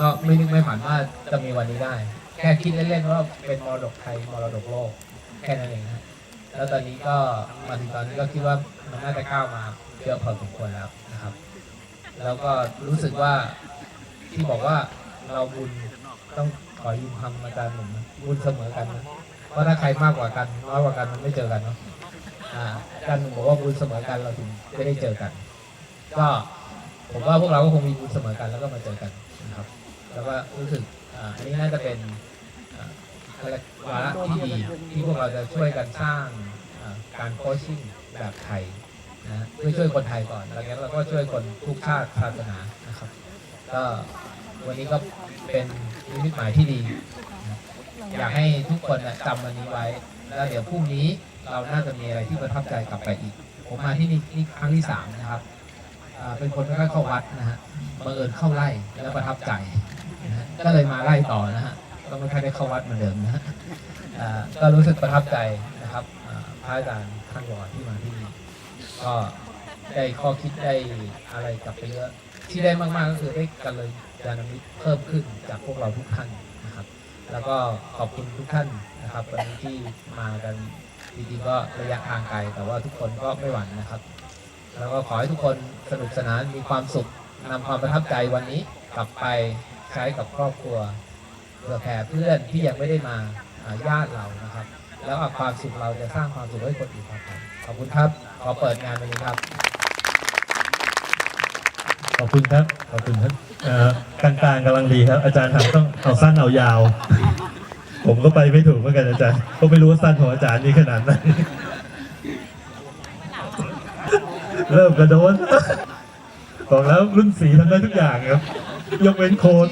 ก็ไม่นึกไม่ฝันว่าจะมีวันนี้ได้ แค่คิดเล่นๆว่าเป็นมรดกไทยมรดกโลกแค่นั้นเองนะแล้วตอนนี้ก็มาถึงตอนนี้ก็คิดว่ามันน่าจะก้าวมาเยอะพอสมควรแล้วนะครับ แล้วก็รู้สึกว่าที่บอกว่าเราบุญต้องขอยืมคำอาจารย์หนุ่มบุญเสมอกันนะเพราะถ้าใครมากกว่ากันน้อยกว่ากันมันไม่เจอกันเนาะอ่าจารย์หนุ่มบอกว่าบุญเสมอกันเราถึงจะได้เจอกัน ก็ผมว่าพวกเราก็คงมีบุญเสมอกันแล้วก็มาเจอกันนะครับ ก็รู้สึกอันนี้น่าจะเป็นอ่าเขาเรียกวาระที่ดีที่พวกเราจะช่วยกันสร้างการโคชชิ่งแบบไทยนะเพื่อช่วยคนไทยก่อนแล้วงั้นเราก็ช่วยคนทุกชาติศาสนานะครับก็วันนี้ก็เป็นนิมิตหมายที่ดี อยากให้ทุกคนจำวันนี้ไว้ แล้วเดี๋ยวพรุ่งนี้เราน่าจะมีอะไรที่ประทับใจกลับไปอีก ผมมาที่นี่นี่ครั้งที่สามนะครับเป็นคนไม่ค่อยเข้าวัดนะฮะบังเอิญเข้าไล่แล้วประทับใจ ก็เลยมาไล่ต่อนะฮะก็ไม่ค่อยได้เข้าวัดเหมือนเดิมนะฮะก็รู้สึกประทับใจนะครับอ่าพระอาจารย์ท่านวอที่มาที่นี่ก็ได้ข้อคิดได้อะไรกลับไปเยอะที่ได้มากๆก็คือได้กันเลยยานมิตเพิ่มขึ้นจากพวกเราทุกท่านนะครับ แล้วก็ขอบคุณทุกท่านนะครับวันนี้ที่มากันจริงๆก็ระยะทางไกลแต่ว่าทุกคนก็ไม่หวั่นนะครับ แล้วก็ขอให้ทุกคนสนุกสนานมีความสุขนำความประทับใจวันนี้กลับไป ใช้กับครอบครัวเผื่อแผ่เพื่อนที่ยังไม่ได้มาญาติเรานะครับ แล้วความสุขเราจะสร้างความสุขให้คนอื่นต่อไปขอบคุณครับขอเปิดงานวันนี้ครับ ขอบคุณครับขอบคุณครับกลางๆกำลังดีครับ อาจารย์ถามต้องเอาสั้นเอายาว ผมก็ไปไม่ถูกเหมือนกันอาจารย์ก็ไม่รู้ว่าสั้นของอาจารย์นี่ขนาดไหนเริ่มกระโดนบอกแล้วรุ่นสีทำได้ทุกอย่างครับ ยกเว้นโค้ด